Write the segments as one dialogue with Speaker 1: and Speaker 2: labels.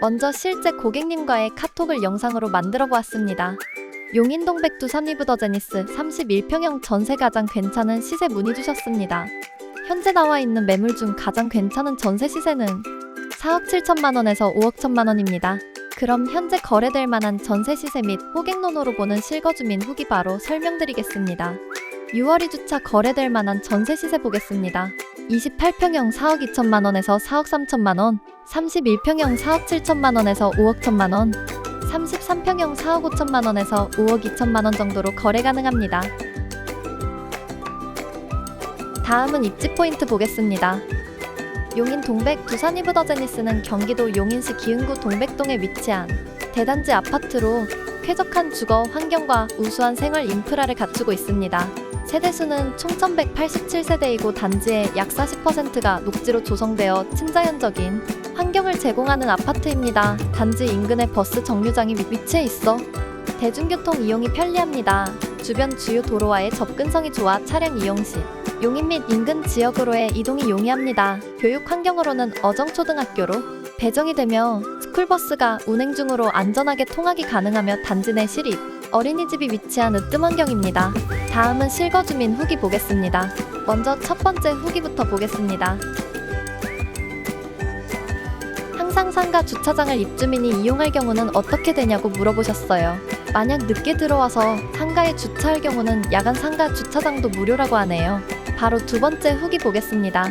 Speaker 1: 먼저 실제 고객님과의 카톡을 영상으로 만들어 보았습니다. 용인동 백두 선리브더 제니스 31평형 전세 가장 괜찮은 시세 문의 주셨습니다. 현재 나와 있는 매물 중 가장 괜찮은 전세 시세는 4억 7천만 원에서 5억 천만 원입니다. 그럼 현재 거래될 만한 전세 시세 및 호객론으로 보는 실거주민 후기 바로 설명드리겠습니다. 6월 2주차 거래될 만한 전세 시세 보겠습니다. 28평형 4억 2천만 원에서 4억 3천만 원, 31평형 4억 7천만 원에서 5억 천만 원, 33평형 4억 5천만 원에서 5억 2천만 원 정도로 거래 가능합니다. 다음은 입지 포인트 보겠습니다. 용인 동백 두산 이브더 제니스는 경기도 용인시 기흥구 동백동에 위치한 대단지 아파트로 쾌적한 주거 환경과 우수한 생활 인프라를 갖추고 있습니다. 세대수는 총 1187세대이고 단지의 약 40%가 녹지로 조성되어 친자연적인 환경을 제공하는 아파트입니다. 단지 인근에 버스 정류장이 위- 위치해 있어 대중교통 이용이 편리합니다. 주변 주요 도로와의 접근성이 좋아 차량 이용 시 용인 및 인근 지역으로의 이동이 용이합니다. 교육 환경으로는 어정초등학교로 배정이 되며 스쿨버스가 운행 중으로 안전하게 통학이 가능하며 단지 내 시립 어린이집이 위치한 으뜸 환경입니다. 다음은 실거주민 후기 보겠습니다. 먼저 첫 번째 후기부터 보겠습니다. 항상 상가 주차장을 입주민이 이용할 경우는 어떻게 되냐고 물어보셨어요. 만약 늦게 들어와서 상가에 주차할 경우는 야간 상가 주차장도 무료라고 하네요. 바로 두 번째 후기 보겠습니다.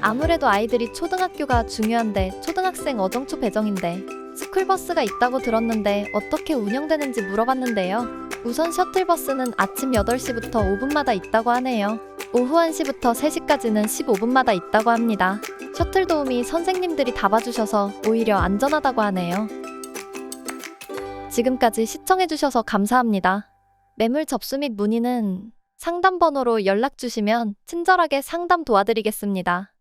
Speaker 1: 아무래도 아이들이 초등학교가 중요한데 초등학생 어정초 배정인데 스쿨버스가 있다고 들었는데 어떻게 운영되는지 물어봤는데요. 우선 셔틀버스는 아침 8시부터 5분마다 있다고 하네요. 오후 1시부터 3시까지는 15분마다 있다고 합니다. 셔틀 도우미 선생님들이 다 봐주셔서 오히려 안전하다고 하네요. 지금까지 시청해주셔서 감사합니다. 매물 접수 및 문의는 상담 번호로 연락 주시면 친절하게 상담 도와드리겠습니다.